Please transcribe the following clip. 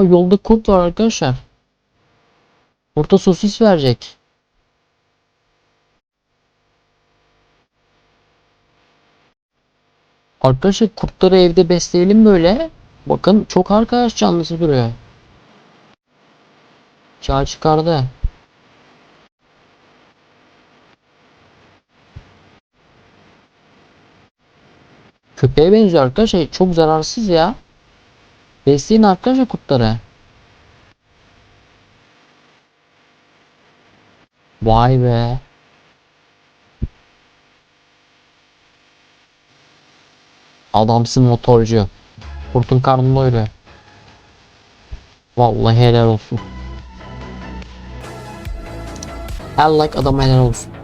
Aa yolda kurt var arkadaşlar. Kurta sosis verecek. Arkadaşlar kurtları evde besleyelim böyle. Bakın çok arkadaş canlısı duruyor. Çağ çıkardı. Köpeğe benziyor arkadaşlar. Çok zararsız ya. Besleyin arkadaşlar kurtları. Vay be. Adamsın motorcu. Kurtun karnını doyuruyor. Vallahi helal olsun. Her like adam helal olsun.